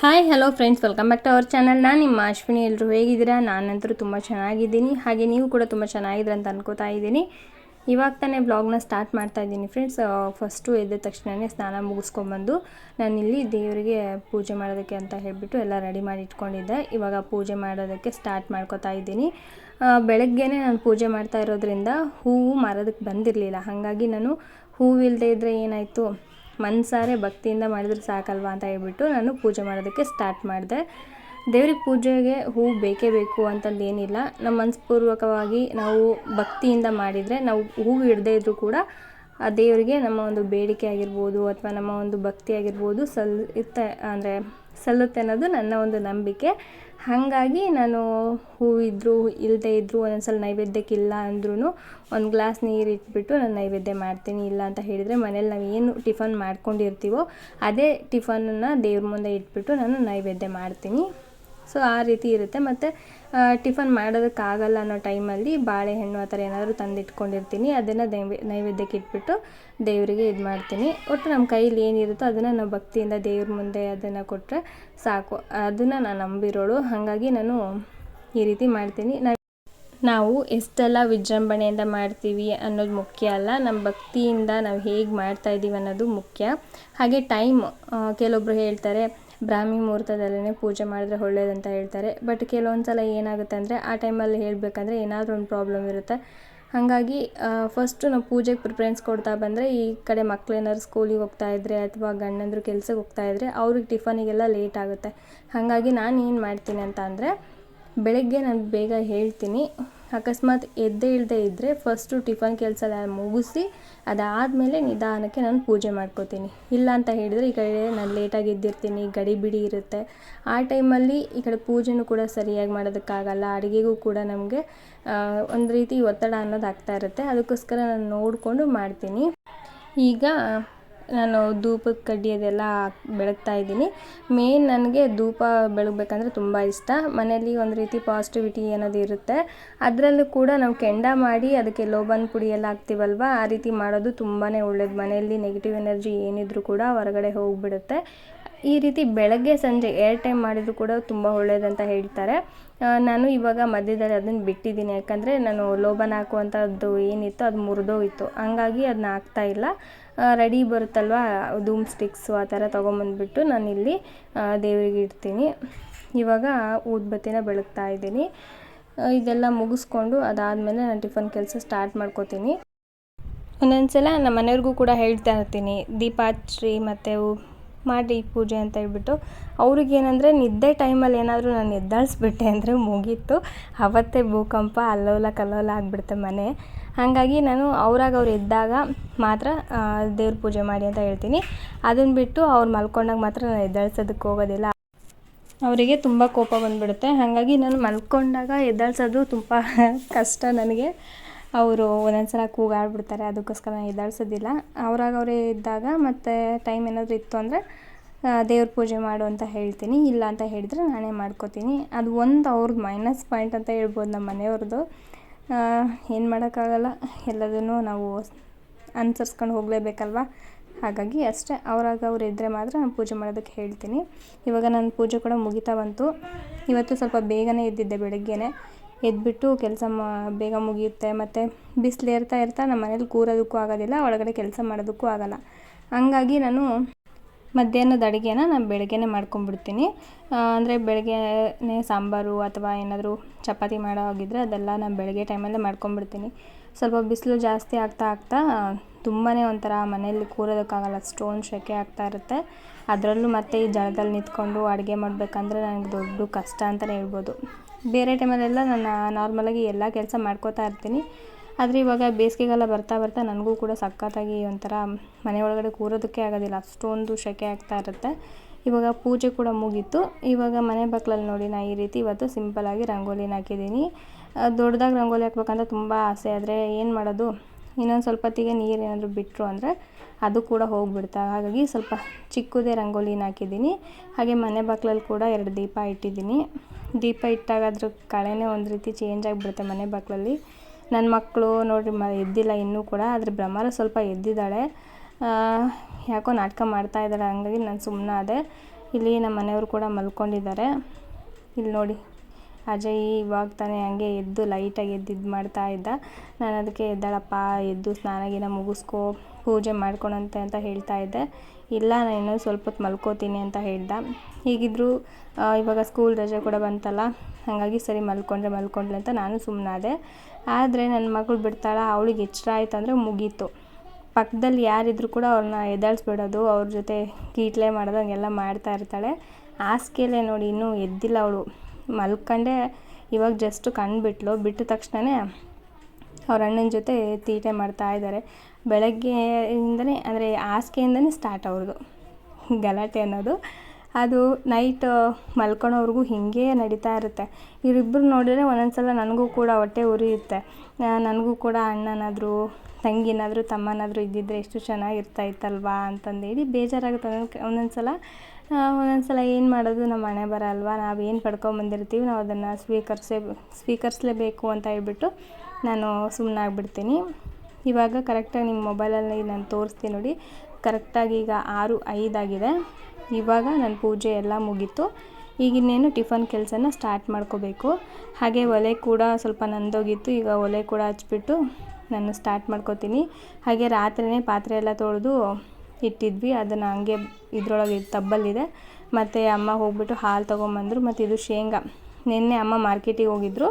Hi hello friends welcome back to our channel ನಾನು ನಿಮ್ಮ ಅಶ್ವಿನಿ. ಎಲ್ಲರೂ ಹೇಗಿದ್ದೀರಾ? ನಾನಂತರೂ ತುಂಬ ಚೆನ್ನಾಗಿದ್ದೀನಿ. ಹಾಗೆ ನೀವು ಕೂಡ ತುಂಬ ಚೆನ್ನಾಗಿದ್ದೀರ ಅಂತ ಅನ್ಕೋತಾ ಇದ್ದೀನಿ. ಇವಾಗ ತಾನೇ ಬ್ಲಾಗ್ನ ಸ್ಟಾರ್ಟ್ ಮಾಡ್ತಾ ಇದ್ದೀನಿ ಫ್ರೆಂಡ್ಸ್ ಫಸ್ಟು ಎದ್ದ ತಕ್ಷಣವೇ ಸ್ನಾನ ಮುಗಿಸ್ಕೊಂಬಂದು ನಾನಿಲ್ಲಿ ದೇವರಿಗೆ ಪೂಜೆ ಮಾಡೋದಕ್ಕೆ ಅಂತ ಹೇಳಿಬಿಟ್ಟು ಎಲ್ಲ ರೆಡಿ ಮಾಡಿ ಇಟ್ಕೊಂಡಿದ್ದೆ. ಇವಾಗ ಪೂಜೆ ಮಾಡೋದಕ್ಕೆ ಸ್ಟಾರ್ಟ್ ಮಾಡ್ಕೋತಾ ಇದ್ದೀನಿ. ಬೆಳಗ್ಗೆನೇ ನಾನು ಪೂಜೆ ಮಾಡ್ತಾ ಇರೋದ್ರಿಂದ ಹೂವು ಮಾರೋದಕ್ಕೆ ಬಂದಿರಲಿಲ್ಲ. ಹಾಗಾಗಿ ನಾನು ಹೂವು ಇದ್ದರೆ ಏನಾಯಿತು? ಮನಸಾರೆ ಭಕ್ತಿಯಿಂದ ಮಾಡಿದ್ರೆ ಸಾಕಲ್ವಾ ಅಂತ ಹೇಳ್ಬಿಟ್ಟು ನಾನು ಪೂಜೆ ಮಾಡೋದಕ್ಕೆ ಸ್ಟಾರ್ಟ್ ಮಾಡಿದೆ. ದೇವ್ರಿಗೆ ಪೂಜೆಗೆ ಹೂವು ಬೇಕೇ ಬೇಕು ಅಂತಂದು ಏನಿಲ್ಲ ನಮ್ಮ ಮನಸ್ಪೂರ್ವಕವಾಗಿ ನಾವು ಭಕ್ತಿಯಿಂದ ಮಾಡಿದರೆ ನಾವು ಹೂವು ಇಡದೇ ಇದ್ದರೂ ಕೂಡ ಆ ದೇವರಿಗೆ ನಮ್ಮ ಒಂದು ಬೇಡಿಕೆ ಆಗಿರ್ಬೋದು ಅಥವಾ ನಮ್ಮ ಒಂದು ಭಕ್ತಿ ಆಗಿರ್ಬೋದು ಸಲ್ಲುತ್ತೆ ಅಂದರೆ ಸಲ್ಲುತ್ತೆ ಅನ್ನೋದು ನನ್ನ ಒಂದು ನಂಬಿಕೆ. ಹಾಗಾಗಿ ನಾನು ಹೂವಿದ್ರು ಇಲ್ಲದೆ ಇದ್ದರೂ ನೈವೇದ್ಯಕ್ಕೆ ಇಲ್ಲ ಅಂದ್ರೂ ಒಂದು ಗ್ಲಾಸ್ ನೀರು ಇಟ್ಬಿಟ್ಟು ನಾನು ನೈವೇದ್ಯ ಮಾಡ್ತೀನಿ, ಇಲ್ಲ ಅಂತ ಹೇಳಿದರೆ ಮನೇಲಿ ನಾವು ಏನು ಟಿಫನ್ ಮಾಡ್ಕೊಂಡಿರ್ತೀವೋ ಅದೇ ಟಿಫನನ್ನು ದೇವ್ರ ಮುಂದೆ ಇಟ್ಬಿಟ್ಟು ನಾನು ನೈವೇದ್ಯ ಮಾಡ್ತೀನಿ. ಸೊ ಆ ರೀತಿ ಇರುತ್ತೆ. ಮತ್ತು ಟಿಫನ್ ಮಾಡೋದಕ್ಕಾಗಲ್ಲ ಅನ್ನೋ ಟೈಮಲ್ಲಿ ಬಾಳೆಹಣ್ಣು ಆ ಥರ ಏನಾದರೂ ತಂದಿಟ್ಕೊಂಡಿರ್ತೀನಿ, ಅದನ್ನು ದೈವೇ ನೈವೇದ್ಯಕ್ಕೆ ಇಟ್ಬಿಟ್ಟು ದೇವರಿಗೆ ಇದು ಮಾಡ್ತೀನಿ. ಒಟ್ಟು ನಮ್ಮ ಕೈಲಿ ಏನಿರುತ್ತೋ ಅದನ್ನು ನಾವು ಭಕ್ತಿಯಿಂದ ದೇವ್ರ ಮುಂದೆ ಅದನ್ನು ಕೊಟ್ಟರೆ ಸಾಕು. ಅದನ್ನು ನಾನು ನಂಬಿರೋಳು. ಹಾಗಾಗಿ ನಾನು ಈ ರೀತಿ ಮಾಡ್ತೀನಿ. ನಾವು ಎಷ್ಟೆಲ್ಲ ವಿಜೃಂಭಣೆಯಿಂದ ಮಾಡ್ತೀವಿ ಅನ್ನೋದು ಮುಖ್ಯ ಅಲ್ಲ ನಮ್ಮ ಭಕ್ತಿಯಿಂದ ನಾವು ಹೇಗೆ ಮಾಡ್ತಾ ಇದ್ದೀವಿ ಅನ್ನೋದು ಮುಖ್ಯ. ಹಾಗೆ ಟೈಮ್ ಕೆಲವೊಬ್ಬರು ಹೇಳ್ತಾರೆ ಬ್ರಾಹ್ಮಿ ಮುಹೂರ್ತದಲ್ಲೇ ಪೂಜೆ ಮಾಡಿದ್ರೆ ಒಳ್ಳೇದಂತ ಹೇಳ್ತಾರೆ. ಬಟ್ ಕೆಲವೊಂದು ಸಲ ಏನಾಗುತ್ತೆ ಅಂದರೆ ಆ ಟೈಮಲ್ಲಿ ಹೇಳಬೇಕಂದ್ರೆ ಏನಾದರೂ ಒಂದು ಪ್ರಾಬ್ಲಮ್ ಇರುತ್ತೆ. ಹಾಗಾಗಿ ಫಸ್ಟು ನಾವು ಪೂಜೆಗೆ ಪ್ರಿಫರೆನ್ಸ್ ಕೊಡ್ತಾ ಬಂದರೆ ಈ ಕಡೆ ಮಕ್ಕಳೇನಾದ್ರು ಸ್ಕೂಲಿಗೆ ಹೋಗ್ತಾ ಇದ್ದರೆ ಅಥವಾ ಗಂಡಂದ್ರು ಕೆಲ್ಸಕ್ಕೆ ಹೋಗ್ತಾ ಇದ್ದರೆ ಅವ್ರಿಗೆ ಟಿಫನಿಗೆಲ್ಲ ಲೇಟ್ ಆಗುತ್ತೆ. ಹಾಗಾಗಿ ನಾನು ಏನು ಮಾಡ್ತೀನಿ ಅಂತ ಅಂದರೆ ಬೆಳಗ್ಗೆ ನಾನು ಬೇಗ ಹೇಳ್ತೀನಿ. ಅಕಸ್ಮಾತ್ ಎದ್ದೇ ಇಲ್ಲದೆ ಇದ್ದರೆ ಫಸ್ಟು ಟಿಫನ್ ಕೆಲಸ ಎಲ್ಲ ಮುಗಿಸಿ, ಅದಾದಮೇಲೆ ನಿಧಾನಕ್ಕೆ ನಾನು ಪೂಜೆ ಮಾಡ್ಕೋತೀನಿ. ಇಲ್ಲ ಅಂತ ಹೇಳಿದರೆ ಈ ಕಡೆ ನಾನು ಲೇಟಾಗಿ ಎದ್ದಿರ್ತೀನಿ, ಗಡಿ ಬಿಡಿ ಇರುತ್ತೆ. ಆ ಟೈಮಲ್ಲಿ ಈ ಕಡೆ ಪೂಜೆನೂ ಕೂಡ ಸರಿಯಾಗಿ ಮಾಡೋದಕ್ಕಾಗಲ್ಲ. ಅಡುಗೆಗೂ ಕೂಡ ನಮಗೆ ಒಂದು ರೀತಿ ಒತ್ತಡ ಅನ್ನೋದು ಆಗ್ತಾ ಇರುತ್ತೆ. ಅದಕ್ಕೋಸ್ಕರ ನಾನು ನೋಡಿಕೊಂಡು ಮಾಡ್ತೀನಿ. ಈಗ ನಾನು ಧೂಪದ ಕಡ್ಡಿ ಅದೆಲ್ಲ ಬೆಳಗ್ತಾ ಇದ್ದೀನಿ. ಮೇಯ್ನ್ ನನಗೆ ಧೂಪ ಬೆಳಗ್ಬೇಕಂದ್ರೆ ತುಂಬ ಇಷ್ಟ. ಮನೆಯಲ್ಲಿ ಒಂದು ರೀತಿ ಪಾಸಿಟಿವಿಟಿ ಅನ್ನೋದು ಇರುತ್ತೆ, ಅದರಲ್ಲೂ ಕೂಡ ನಾವು ಕೆಂಡ ಮಾಡಿ ಅದಕ್ಕೆ ಲೋಬನ್ ಪುಡಿ ಎಲ್ಲ ಹಾಕ್ತೀವಲ್ವ, ಆ ರೀತಿ ಮಾಡೋದು ತುಂಬಾ ಒಳ್ಳೇದು. ಮನೆಯಲ್ಲಿ ನೆಗೆಟಿವ್ ಎನರ್ಜಿ ಏನಿದ್ರು ಕೂಡ ಹೊರಗಡೆ ಹೋಗಿಬಿಡುತ್ತೆ. ಈ ರೀತಿ ಬೆಳಗ್ಗೆ, ಸಂಜೆ ಎರಡು ಟೈಮ್ ಮಾಡಿದರೂ ಕೂಡ ತುಂಬ ಒಳ್ಳೆಯದಂತ ಹೇಳ್ತಾರೆ. ನಾನು ಇವಾಗ ಮಧ್ಯದಲ್ಲಿ ಅದನ್ನು ಬಿಟ್ಟಿದ್ದೀನಿ. ಯಾಕಂದರೆ ನಾನು ಲೋಬನ್ ಹಾಕುವಂಥದ್ದು ಏನಿತ್ತು ಅದು ಮುರಿದೋಗಿತ್ತು ಹಂಗಾಗಿ ಅದನ್ನ ಹಾಕ್ತಾ ಇಲ್ಲ. ರೆಡಿ ಬರುತ್ತಲ್ವ? ಧೂಮ್ ಸ್ಟಿಕ್ಸು ಆ ಥರ ತೊಗೊಂಬಂದ್ಬಿಟ್ಟು ನಾನಿಲ್ಲಿ ದೇವರಿಗೆ ಇಡ್ತೀನಿ. ಇವಾಗ ಊದ್ಬತ್ತಿನ ಬೆಳಗ್ತಾ ಇದ್ದೀನಿ. ಇದೆಲ್ಲ ಮುಗಿಸ್ಕೊಂಡು ಅದಾದಮೇಲೆ ನಾನು ಟಿಫನ್ ಕೆಲಸ ಸ್ಟಾರ್ಟ್ ಮಾಡ್ಕೋತೀನಿ. ಒಂದೊಂದು ಸಲ ನಮ್ಮ ಮನೆಯವ್ರಿಗೂ ಕೂಡ ಹೇಳ್ತಾ ಇರ್ತೀನಿ. ದೀಪ ಮತ್ತು ಮಾಡಿ ಪೂಜೆ ಅಂತ ಹೇಳ್ಬಿಟ್ಟು. ಅವ್ರಿಗೇನಂದರೆ ನಿದ್ದೆ ಟೈಮಲ್ಲಿ ಏನಾದರೂ ನಾನು ಎದ್ದಾಳಿಸ್ಬಿಟ್ಟೆ ಅಂದರೆ ಮುಗೀತು. ಅವತ್ತೇ ಭೂಕಂಪ, ಅಲ್ಲೋಲ ಕಲ್ಲೋಲ ಆಗಿಬಿಡುತ್ತೆ ಮನೆ. ಹಾಗಾಗಿ ನಾನು ಅವ್ರಾಗ ಅವ್ರು ಎದ್ದಾಗ ಮಾತ್ರ ದೇವ್ರ ಪೂಜೆ ಮಾಡಿ ಅಂತ ಹೇಳ್ತೀನಿ. ಅದನ್ನು ಬಿಟ್ಟು ಅವ್ರು ಮಲ್ಕೊಂಡಾಗ ಮಾತ್ರ ನಾನು ಎದ್ದಾಳ್ಸೋದಕ್ಕೆ ಹೋಗೋದಿಲ್ಲ. ಅವರಿಗೆ ತುಂಬ ಕೋಪ ಬಂದುಬಿಡುತ್ತೆ. ಹಾಗಾಗಿ ನಾನು ಮಲ್ಕೊಂಡಾಗ ಎದ್ದಾಳ್ಸೋದು ತುಂಬ ಕಷ್ಟ ನನಗೆ. ಅವರು ಒಂದೊಂದು ಸಲ ಕೂಗಾಡ್ಬಿಡ್ತಾರೆ, ಅದಕ್ಕೋಸ್ಕರ ನಾನು ಎದ್ದಾಳ್ಸೋದಿಲ್ಲ. ಅವ್ರಾಗ ಅವರೇ ಇದ್ದಾಗ ಮತ್ತು ಟೈಮ್ ಏನಾದರೂ ಇತ್ತು ಅಂದರೆ ದೇವ್ರ ಪೂಜೆ ಮಾಡು ಅಂತ ಹೇಳ್ತೀನಿ. ಇಲ್ಲ ಅಂತ ಹೇಳಿದ್ರೆ ನಾನೇ ಮಾಡ್ಕೋತೀನಿ. ಅದು ಒಂದು ಅವ್ರದ್ದು ಮೈನಸ್ ಪಾಯಿಂಟ್ ಅಂತ ಹೇಳ್ಬೋದು ನಮ್ಮ ಮನೆಯವ್ರದ್ದು ಏನು ಮಾಡೋಕ್ಕಾಗಲ್ಲ. ಎಲ್ಲದನ್ನು ನಾವು ಅನುಸರಿಸ್ಕೊಂಡು ಹೋಗಲೇಬೇಕಲ್ವ? ಹಾಗಾಗಿ ಅಷ್ಟೇ, ಅವ್ರಾಗ ಅವ್ರು ಇದ್ದರೆ ಮಾತ್ರ ನಾನು ಪೂಜೆ ಮಾಡೋದಕ್ಕೆ ಹೇಳ್ತೀನಿ. ಇವಾಗ ನನ್ನ ಪೂಜೆ ಕೂಡ ಮುಗಿತಾ ಬಂತು. ಇವತ್ತು ಸ್ವಲ್ಪ ಬೇಗನೆ ಎದ್ದಿದ್ದೆ ಬೆಳಗ್ಗೆನೆ. ಎದ್ಬಿಟ್ಟು ಕೆಲಸ ಮಾ, ಬೇಗ ಮುಗಿಯುತ್ತೆ. ಮತ್ತು ಬಿಸಿಲೇರ್ತಾ ಇರ್ತಾ ನಮ್ಮ ಮನೇಲಿ ಕೂರೋದಕ್ಕೂ ಆಗೋದಿಲ್ಲ, ಒಳಗಡೆ ಕೆಲಸ ಮಾಡೋದಕ್ಕೂ ಆಗೋಲ್ಲ. ಹಂಗಾಗಿ ನಾನು ಮಧ್ಯಾಹ್ನದ ಅಡುಗೆನ ನಾನು ಬೆಳಗ್ಗೆನೇ ಮಾಡ್ಕೊಂಡ್ಬಿಡ್ತೀನಿ ಅಂದರೆ ಬೆಳಗ್ಗೆನೇ ಸಾಂಬಾರು ಅಥವಾ ಏನಾದರೂ ಚಪಾತಿ ಮಾಡೋ ಆಗಿದ್ದರೆ ಅದೆಲ್ಲ ನಾನು ಬೆಳಗ್ಗೆ ಟೈಮಲ್ಲೇ ಮಾಡ್ಕೊಂಡ್ಬಿಡ್ತೀನಿ ಸ್ವಲ್ಪ ಬಿಸಿಲು ಜಾಸ್ತಿ ಆಗ್ತಾ ಆಗ್ತಾ ತುಂಬಾ ಒಂಥರ ಮನೆಯಲ್ಲಿ ಕೂರೋದಕ್ಕಾಗಲ್ಲ, ಸ್ಟೋನ್ ಸೆಕೆ ಆಗ್ತಾ ಇರುತ್ತೆ. ಅದರಲ್ಲೂ ಮತ್ತೆ ಈ ಜಳದಲ್ಲಿ ನಿಂತ್ಕೊಂಡು ಅಡುಗೆ ಮಾಡಬೇಕಂದ್ರೆ ನನಗೆ ದೊಡ್ಡ ಕಷ್ಟ ಅಂತಲೇ ಹೇಳ್ಬೋದು. ಬೇರೆ ಟೈಮಲ್ಲೆಲ್ಲ ನಾನು ನಾರ್ಮಲಾಗಿ ಎಲ್ಲ ಕೆಲಸ ಮಾಡ್ಕೋತಾ ಇರ್ತೀನಿ. ಆದರೆ ಇವಾಗ ಬೇಸಿಗೆಗಾಲ ಬರ್ತಾ ಬರ್ತಾ ನನಗೂ ಕೂಡ ಸಖತ್ತಾಗಿ ಒಂಥರ ಮನೆ ಒಳಗಡೆ ಕೂರೋದಕ್ಕೆ ಆಗೋದಿಲ್ಲ. ಅಷ್ಟೊಂದು ಸೆಕೆ ಆಗ್ತಾ ಇರುತ್ತೆ. ಇವಾಗ ಪೂಜೆ ಕೂಡ ಮುಗೀತು. ಇವಾಗ ಮನೆ ಬಾಗ್ಲಲ್ಲಿ ನೋಡಿ ನಾನು ಈ ರೀತಿ ಇವತ್ತು ಸಿಂಪಲಾಗಿ ರಂಗೋಲಿನ ಹಾಕಿದ್ದೀನಿ. ದೊಡ್ಡದಾಗಿ ರಂಗೋಲಿ ಹಾಕ್ಬೇಕಂತ ತುಂಬ ಆಸೆ. ಆದರೆ ಏನು ಮಾಡೋದು? ಇನ್ನೊಂದು ಸ್ವಲ್ಪ ಹೊತ್ತಿಗೆ ನೀರು ಏನಾದರೂ ಬಿಟ್ಟರು ಅಂದರೆ ಅದು ಕೂಡ ಹೋಗಿಬಿಡ್ತಾ. ಹಾಗಾಗಿ ಸ್ವಲ್ಪ ಚಿಕ್ಕದೇ ರಂಗೋಲಿನ ಹಾಕಿದ್ದೀನಿ. ಹಾಗೆ ಮನೆ ಬಾಗ್ಲಲ್ಲಿ ಕೂಡ ಎರಡು ದೀಪ ಇಟ್ಟಿದ್ದೀನಿ. ದೀಪ ಇಟ್ಟಾಗ ಅದ್ರ ಕಳೆನೇ ಒಂದು ರೀತಿ ಚೇಂಜ್ ಆಗಿಬಿಡುತ್ತೆ ಮನೆ ಬಾಗಿಲಲ್ಲಿ ನನ್ನ ಮಕ್ಕಳು ನೋಡಿರಿ ಮ ಎದ್ದಿಲ್ಲ ಇನ್ನೂ ಕೂಡ, ಆದರೆ ಬ್ರಹ್ಮರ ಸ್ವಲ್ಪ ಎದ್ದಿದ್ದಾಳೆ. ಯಾಕೋ ನಾಟಕ ಮಾಡ್ತಾ ಇದ್ದಾಳೆ, ಹಂಗಾಗಿ ನಾನು ಸುಮ್ಮನಾದೆ ಇಲ್ಲಿ ನಮ್ಮ ಮನೆಯವರು ಕೂಡ ಮಲ್ಕೊಂಡಿದ್ದಾರೆ. ಇಲ್ಲಿ ನೋಡಿ, ಅಜಯ್ ಇವಾಗ ತಾನೇ ಹಂಗೆ ಎದ್ದು ಲೈಟಾಗಿ ಎದ್ದು ಇದು ಮಾಡ್ತಾ ಇದ್ದ. ನಾನು ಅದಕ್ಕೆ ಎದ್ದಾಳಪ್ಪ, ಎದ್ದು ಸ್ನಾನ ಮುಗಿಸ್ಕೋ ಮುಗಿಸ್ಕೊ ಪೂಜೆ ಮಾಡ್ಕೊಳಂತೆ ಅಂತ ಹೇಳ್ತಾ ಇದ್ದೆ. ಇಲ್ಲ ನಾನು ಇನ್ನೊಂದು ಸ್ವಲ್ಪ ಹೊತ್ತು ಮಲ್ಕೋತೀನಿ ಅಂತ ಹೇಳ್ದ. ಹೀಗಿದ್ರು ಇವಾಗ ಸ್ಕೂಲ್ ರಜೆ ಕೂಡ ಬಂತಲ್ಲ, ಹಾಗಾಗಿ ಸರಿ ಮಲ್ಕೊಂಡ್ರೆ ಮಲ್ಕೊಂಡ್ಲೆ ಅಂತ ನಾನು ಸುಮ್ಮನಾದೆ ಆದರೆ ನನ್ನ ಮಗಳು ಬಿಡ್ತಾಳ, ಅವಳಿಗೆ ಎಚ್ಚರ ಆಯ್ತು ಅಂದರೆ ಮುಗೀತು. ಪಕ್ಕದಲ್ಲಿ ಯಾರಿದ್ರು ಕೂಡ ಅವ್ರನ್ನ ಎದ್ದಾಳಿಸ್ಬಿಡೋದು ಅವ್ರ ಜೊತೆ ಕೀಟ್ಲೆ ಮಾಡೋದು, ಹಂಗೆಲ್ಲ ಮಾಡ್ತಾ ಇರ್ತಾಳೆ. ಹಾಸ್ಗೆಲೆ ನೋಡಿ ಇನ್ನೂ ಎದ್ದಿಲ್ಲ ಅವಳು. ಮಲ್ಕೊಂಡೆ, ಇವಾಗ ಜಸ್ಟ್ ಕಣ್ಬಿಟ್ಲು ಬಿಟ್ಟ ತಕ್ಷಣವೇ ಅವ್ರ ಅಣ್ಣನ ಜೊತೆ ತೀಟೆ ಮಾಡ್ತಾ ಇದ್ದಾರೆ ಬೆಳಗ್ಗೆಯಿಂದನೇ, ಅಂದರೆ ಹಾಸಿಗೆಯಿಂದನೇ ಸ್ಟಾರ್ಟ್ ಅವ್ರದ್ದು ಗಲಾಟೆ ಅನ್ನೋದು. ಅದು ನೈಟ್ ಮಲ್ಕೊಳೋವರೆಗೂ ಹೀಗೆ ನಡೀತಾ ಇರುತ್ತೆ. ಇವರಿಬ್ಬರು ನೋಡಿದ್ರೆ ಒಂದೊಂದ್ಸಲ ನನಗೂ ಕೂಡ ಹೊಟ್ಟೆ ಉರಿಯುತ್ತೆ. ನನಗೂ ಕೂಡ ಅಣ್ಣನಾದರೂ, ತಂಗಿನಾದರೂ, ತಮ್ಮನಾದರೂ ಇದ್ದಿದ್ದರೆ ಎಷ್ಟು ಚೆನ್ನಾಗಿರ್ತಾ ಇತ್ತಲ್ವಾ ಅಂತಂದೇಳಿ ಬೇಜಾರಾಗುತ್ತೆ. ಒಂದೊಂದು ಒಂದೊಂದ್ಸಲ ಒಂದೊಂದು ಒಂದೊಂದ್ಸಲ ಏನು ಮಾಡೋದು ನಮ್ಮ ಮನೆ ಬರಲ್ವಾ? ನಾವು ಏನು ಪಡ್ಕೊಂಬಂದಿರ್ತೀವಿ ನಾವು ಅದನ್ನು ಸ್ವೀಕರಿಸೇ, ಸ್ವೀಕರಿಸಲೇಬೇಕು ಅಂತ ಹೇಳ್ಬಿಟ್ಟು ನಾನು ಸುಮ್ಮನಾಗ್ಬಿಡ್ತೀನಿ ಇವಾಗ ಕರೆಕ್ಟಾಗಿ ನಿಮ್ಮ ಮೊಬೈಲಲ್ಲಿ ನಾನು ತೋರಿಸ್ತೀನಿ ನೋಡಿ. ಕರೆಕ್ಟಾಗಿ ಈಗ ಆರು ಐದಾಗಿದೆ ಇವಾಗ ನನ್ನ ಪೂಜೆ ಎಲ್ಲ ಮುಗೀತು. ಈಗ ಇನ್ನೇನು ಟಿಫನ್ ಕೆಲಸನ ಸ್ಟಾರ್ಟ್ ಮಾಡ್ಕೋಬೇಕು. ಹಾಗೆ ಒಲೆ ಕೂಡ ಸ್ವಲ್ಪ ನಂದೋಗಿತ್ತು. ಈಗ ಒಲೆ ಕೂಡ ಹಚ್ಬಿಟ್ಟು ನಾನು ಸ್ಟಾರ್ಟ್ ಮಾಡ್ಕೋತೀನಿ. ಹಾಗೆ ರಾತ್ರಿಯೇ ಪಾತ್ರೆ ಎಲ್ಲ ತೊಳೆದು ಇಟ್ಟಿದ್ವಿ. ಅದನ್ನು ಹಂಗೆ ಇದ್ರೊಳಗೆ ತಬ್ಬಲ್ಲಿದೆ. ಮತ್ತು ಅಮ್ಮ ಹೋಗ್ಬಿಟ್ಟು ಹಾಲು ತೊಗೊಂಬಂದರು. ಮತ್ತು ಇದು ಶೇಂಗಾ. ನಿನ್ನೆ ಅಮ್ಮ ಮಾರ್ಕೆಟಿಗೆ ಹೋಗಿದ್ರು.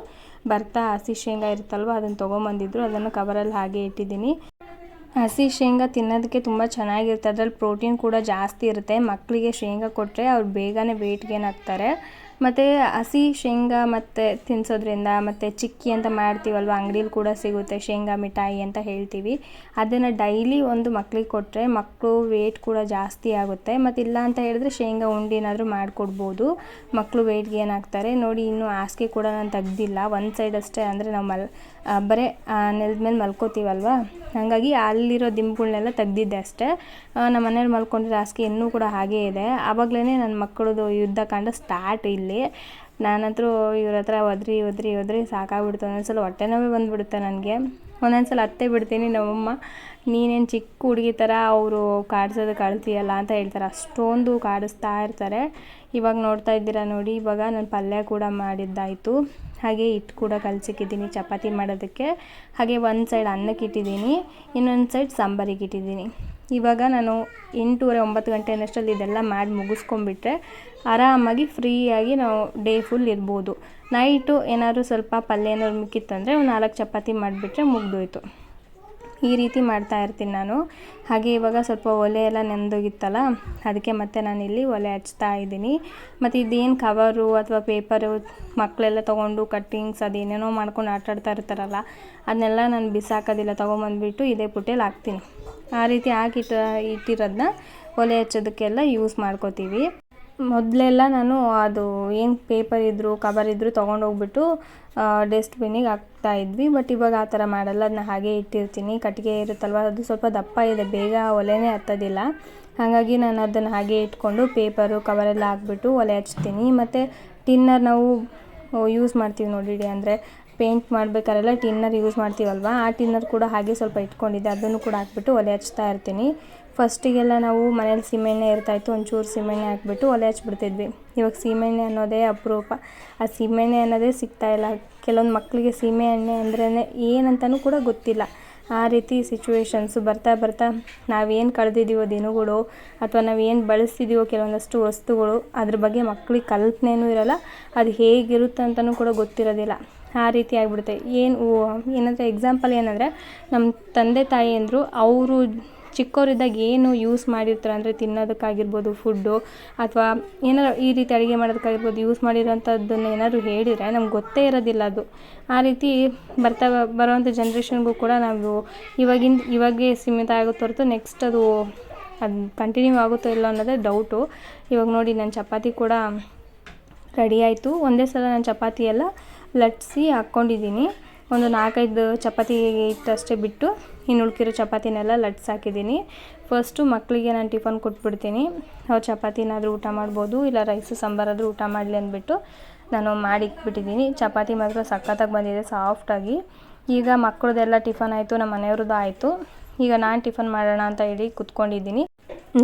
ಬರ್ತಾ ಹಸಿ ಶೇಂಗಾ ಇರುತ್ತಲ್ವ, ಅದನ್ನು ತೊಗೊಂಬಂದಿದ್ರು. ಅದನ್ನು ಕವರಲ್ಲಿ ಹಾಗೆ ಇಟ್ಟಿದ್ದೀನಿ. ಹಸಿ ಶೇಂಗಾ ತಿನ್ನೋದಕ್ಕೆ ತುಂಬ ಚೆನ್ನಾಗಿರುತ್ತೆ. ಅದ್ರಲ್ಲಿ ಪ್ರೋಟೀನ್ ಕೂಡ ಜಾಸ್ತಿ ಇರುತ್ತೆ. ಮಕ್ಕಳಿಗೆ ಶೇಂಗಾ ಕೊಟ್ಟರೆ ಅವ್ರು ಬೇಗನೆ ವೆಯ್ಟ್ ಗೇನ್ ಆಗ್ತಾರೆ. ಮತ್ತು ಹಸಿ ಶೇಂಗಾ ಮತ್ತು ತಿನ್ನಿಸೋದ್ರಿಂದ ಮತ್ತು ಚಿಕ್ಕಿ ಅಂತ ಮಾಡ್ತೀವಲ್ವ, ಅಂಗಡೀಲಿ ಕೂಡ ಸಿಗುತ್ತೆ ಶೇಂಗಾ ಮಿಠಾಯಿ ಅಂತ ಹೇಳ್ತೀವಿ. ಅದನ್ನು ಡೈಲಿ ಒಂದು ಮಕ್ಳಿಗೆ ಕೊಟ್ಟರೆ ಮಕ್ಕಳು ವೆಯ್ಟ್ ಕೂಡ ಜಾಸ್ತಿ ಆಗುತ್ತೆ. ಮತ್ತು ಇಲ್ಲ ಅಂತ ಹೇಳಿದ್ರೆ ಶೇಂಗಾ ಉಂಡೆನಾದರೂ ಮಾಡಿಕೊಡ್ಬೋದು. ಮಕ್ಕಳು ವೆಯ್ಟ್ಗೆ ಏನಾಗ್ತಾರೆ, ನೋಡಿ ಇನ್ನೂ ಹಾಸಿಗೆ ಕೂಡ ನಾನು ತೆಗ್ದಿಲ್ಲ. ಒಂದು ಸೈಡ್ ಅಷ್ಟೇ ಅಂದರೆ ನಾವು ಮಲ್ ಬರೀ ನೆಲದ ಮೇಲೆ ಮಲ್ಕೋತೀವಲ್ವ? ಹಾಗಾಗಿ ಅಲ್ಲಿರೋ ದಿಂಬುಗಳನ್ನೆಲ್ಲ ತೆಗ್ದಿದ್ದೆ ಅಷ್ಟೇ. ನಮ್ಮ ಮನೇಲಿ ಮಲ್ಕೊಂಡಿರೋ ಹಾಸಿಗೆ ಇನ್ನೂ ಕೂಡ ಹಾಗೇ ಇದೆ. ಆವಾಗಲೇ ನನ್ನ ಮಕ್ಕಳದು ಯುದ್ಧ ಕಾಂಡ ಸ್ಟಾರ್ಟ್ ಇಲ್ಲಿ. ನಾನಂತರೂ ಇವ್ರ ಹತ್ರ ಒದ್ರಿ ಒದ್ರಿ ಒದ್ರಿ ಸಾಕಾಗ್ಬಿಡ್ತು. ಒಂದೊಂದ್ಸಲ ಹೊಟ್ಟೆ ನೋವೇ ಬಂದುಬಿಡುತ್ತೆ ನನಗೆ. ಒಂದೊಂದ್ಸಲ ಅತ್ತೆ ಬಿಡ್ತೀನಿ ನಮ್ಮಮ್ಮ. ನೀನೇನು ಚಿಕ್ಕ ಹುಡುಗಿ ಥರ ಅವರು ಕಾಡ್ಸೋದು ಕಳ್ತೀಯಲ್ಲ ಅಂತ ಹೇಳ್ತಾರೆ. ಅಷ್ಟೊಂದು ಕಾಡಿಸ್ತಾ ಇರ್ತಾರೆ. ಇವಾಗ ನೋಡ್ತಾ ಇದ್ದೀರಾ ನೋಡಿ, ಇವಾಗ ನಾನು ಪಲ್ಯ ಕೂಡ ಮಾಡಿದ್ದಾಯಿತು. ಹಾಗೆ ಹಿಟ್ಟು ಕೂಡ ಕಲಸಿಕ್ಕಿದ್ದೀನಿ ಚಪಾತಿ ಮಾಡೋದಕ್ಕೆ. ಹಾಗೆ ಒಂದು ಸೈಡ್ ಅನ್ನಕ್ಕೆ ಇಟ್ಟಿದ್ದೀನಿ, ಇನ್ನೊಂದು ಸೈಡ್ ಸಾಂಬಾರಿಗೆ ಇಟ್ಟಿದ್ದೀನಿ. ಇವಾಗ ನಾನು ಎಂಟೂವರೆ ಒಂಬತ್ತು ಗಂಟೆ ಅನ್ನೋಷ್ಟರಲ್ಲಿ ಇದೆಲ್ಲ ಮಾಡಿ ಮುಗಿಸ್ಕೊಂಬಿಟ್ರೆ ಆರಾಮಾಗಿ ಫ್ರೀಯಾಗಿ ನಾವು ಡೇ ಫುಲ್ ಇರ್ಬೋದು. ನೈಟು ಏನಾದರೂ ಸ್ವಲ್ಪ ಪಲ್ಯ ಏನಾದ್ರು ಮಿಕ್ಕಿತ್ತಂದರೆ ಒಂದು ನಾಲ್ಕು ಚಪಾತಿ ಮಾಡಿಬಿಟ್ರೆ ಮುಗ್ದೋಯ್ತು. ಈ ರೀತಿ ಮಾಡ್ತಾ ಇರ್ತೀನಿ ನಾನು. ಹಾಗೆ ಇವಾಗ ಸ್ವಲ್ಪ ಒಲೆ ಎಲ್ಲ ನೆಂದೋಗಿತ್ತಲ್ಲ, ಅದಕ್ಕೆ ಮತ್ತೆ ನಾನಿಲ್ಲಿ ಒಲೆ ಹಚ್ತಾ ಇದ್ದೀನಿ. ಮತ್ತು ಇದೇನು ಕವರು ಅಥವಾ ಪೇಪರು ಮಕ್ಕಳೆಲ್ಲ ತೊಗೊಂಡು ಕಟ್ಟಿಂಗ್ಸ್ ಅದೇನೇನೋ ಮಾಡ್ಕೊಂಡು ಆಟಾಡ್ತಾ ಇರ್ತಾರಲ್ಲ, ಅದನ್ನೆಲ್ಲ ನಾನು ಬಿಸಾಕೋದಿಲ್ಲ, ತೊಗೊಂಬಂದ್ಬಿಟ್ಟು ಇದೇ ಪುಟ್ಟೆಲಿ ಹಾಕ್ತೀನಿ. ಆ ರೀತಿ ಹಾಕಿಟ್ಟ ಇಟ್ಟಿರೋದನ್ನ ಒಲೆ ಹಚ್ಚೋದಕ್ಕೆಲ್ಲ ಯೂಸ್ ಮಾಡ್ಕೋತೀವಿ. ಮೊದಲೆಲ್ಲ ನಾನು ಅದು ಏನು ಪೇಪರ್ ಇದ್ದರು ಕವರ್ ಇದ್ದರು ತೊಗೊಂಡೋಗ್ಬಿಟ್ಟು ಡಸ್ಟ್ಬಿನ್ನಿಗೆ ಹಾಕ್ತಾ ಇದ್ವಿ. ಬಟ್ ಇವಾಗ ಆ ಥರ ಮಾಡಲ್ಲ ಅದನ್ನ ಹಾಗೆ ಇಟ್ಟಿರ್ತೀನಿ. ಕಟ್ಟಿಗೆ ಇರುತ್ತಲ್ವ, ಅದು ಸ್ವಲ್ಪ ದಪ್ಪ ಇದೆ, ಬೇಗ ಒಲೆನೇ ಹತ್ತೋದಿಲ್ಲ. ಹಾಗಾಗಿ ನಾನು ಅದನ್ನು ಹಾಗೆ ಇಟ್ಕೊಂಡು ಪೇಪರು ಕವರೆಲ್ಲ ಹಾಕ್ಬಿಟ್ಟು ಒಲೆ ಹಚ್ತೀನಿ. ಮತ್ತು ಟಿನ್ನರ್ ನಾವು ಯೂಸ್ ಮಾಡ್ತೀವಿ ನೋಡಿಡಿ ಅಂದರೆ ಪೇಂಟ್ ಮಾಡಬೇಕಾರೆಲ್ಲ ಟಿನ್ನರ್ ಯೂಸ್ ಮಾಡ್ತೀವಲ್ವ? ಆ ಟಿನ್ನರ್ ಕೂಡ ಹಾಗೆ ಸ್ವಲ್ಪ ಇಟ್ಕೊಂಡಿದ್ದೆ. ಅದನ್ನು ಕೂಡ ಹಾಕ್ಬಿಟ್ಟು ಒಲೆ ಹಚ್ತಾ ಇರ್ತೀನಿ. ಫಸ್ಟಿಗೆಲ್ಲ ನಾವು ಮನೇಲಿ ಸೀಮೆಣ್ಣೆ ಇರ್ತಾಯಿತ್ತು ಒಂಚೂರು ಸೀಮೆಣ್ಣೆ ಹಾಕ್ಬಿಟ್ಟು ಒಲೆ ಹಚ್ಬಿಡ್ತಿದ್ವಿ. ಇವಾಗ ಸೀಮೆಣ್ಣೆ ಅನ್ನೋದೇ ಅಪರೂಪ. ಆ ಸೀಮೆಣ್ಣೆ ಅನ್ನೋದೇ ಸಿಗ್ತಾ ಇಲ್ಲ. ಕೆಲವೊಂದು ಮಕ್ಕಳಿಗೆ ಸೀಮೆ ಎಣ್ಣೆ ಅಂದ್ರೇ ಏನಂತನೂ ಕೂಡ ಗೊತ್ತಿಲ್ಲ. ಆ ರೀತಿ ಸಿಚುವೇಶನ್ಸು ಬರ್ತಾ ಬರ್ತಾ ನಾವೇನು ಕಳೆದಿದ್ದೀವೋ ದಿನಗಳು ಅಥವಾ ನಾವೇನು ಬಳಸ್ತಿದ್ದೀವೋ ಕೆಲವೊಂದಷ್ಟು ವಸ್ತುಗಳು, ಅದ್ರ ಬಗ್ಗೆ ಮಕ್ಕಳಿಗೆ ಕಲ್ಪನೆನೂ ಇರಲ್ಲ. ಅದು ಹೇಗಿರುತ್ತೆ ಅಂತಲೂ ಕೂಡ ಗೊತ್ತಿರೋದಿಲ್ಲ. ಆ ರೀತಿ ಆಗಿಬಿಡುತ್ತೆ. ಏನು ಏನಂದರೆ ಎಕ್ಸಾಂಪಲ್ ಏನಂದರೆ ನಮ್ಮ ತಂದೆ ತಾಯಿ ಅಂದರು ಅವರು ಚಿಕ್ಕವರಿದ್ದಾಗ ಏನು ಯೂಸ್ ಮಾಡಿರ್ತಾರೆ ಅಂದರೆ ತಿನ್ನೋದಕ್ಕಾಗಿರ್ಬೋದು ಫುಡ್ಡು ಅಥವಾ ಏನಾರು ಈ ರೀತಿ ಅಡುಗೆ ಮಾಡೋದಕ್ಕಾಗಿರ್ಬೋದು ಯೂಸ್ ಮಾಡಿರೋಂಥದ್ದನ್ನು ಏನಾದ್ರು ಹೇಳಿದರೆ ನಮ್ಗೆ ಗೊತ್ತೇ ಇರೋದಿಲ್ಲ ಅದು. ಆ ರೀತಿ ಬರ್ತಾ ಬರೋವಂಥ ಜನ್ರೇಷನ್ಗೂ ಕೂಡ ನಾವು ಇವಾಗಿಂದ, ಇವಾಗೇ ಸೀಮಿತ ಆಗುತ್ತೆ ಹೊರತು ನೆಕ್ಸ್ಟ್ ಅದು ಅದು ಕಂಟಿನ್ಯೂ ಆಗುತ್ತೋ ಇಲ್ಲ ಅನ್ನೋದೇ ಡೌಟು ಇವಾಗ ನೋಡಿ ನನ್ನ ಚಪಾತಿ ಕೂಡ ರೆಡಿ ಆಯಿತು. ಒಂದೇ ಸಲ ನಾನು ಚಪಾತಿ ಎಲ್ಲ ಲಟ್ಟಿಸಿ ಹಾಕ್ಕೊಂಡಿದ್ದೀನಿ ಒಂದು ನಾಲ್ಕೈದು ಚಪಾತಿ ಇಟ್ಟಷ್ಟೇ ಬಿಟ್ಟು, ಇನ್ನು ಉಳ್ಕಿರೋ ಚಪಾತಿನೆಲ್ಲ ಲಟ್ಸಿ ಹಾಕಿದ್ದೀನಿ ಫಸ್ಟು ಮಕ್ಕಳಿಗೆ ನಾನು ಟಿಫನ್ ಕೊಟ್ಬಿಡ್ತೀನಿ. ಅವ್ರು ಚಪಾತಿನಾದರೂ ಊಟ ಮಾಡ್ಬೋದು, ಇಲ್ಲ ರೈಸು ಸಾಂಬಾರಾದರೂ ಊಟ ಮಾಡಲಿ ಅಂದ್ಬಿಟ್ಟು ನಾನು ಮಾಡಿ ಇಟ್ಬಿಟ್ಟಿದ್ದೀನಿ ಚಪಾತಿ ಮಾತ್ರ ಸಖತ್ತಾಗಿ ಬಂದಿದೆ ಸಾಫ್ಟಾಗಿ ಈಗ ಮಕ್ಕಳದೆಲ್ಲ ಟಿಫನ್ ಆಯಿತು ನಮ್ಮ ಮನೆಯವ್ರದ್ದು ಆಯಿತು. ಈಗ ನಾನು ಟಿಫನ್ ಮಾಡೋಣ ಅಂತ ಹೇಳಿ ಕುತ್ಕೊಂಡಿದ್ದೀನಿ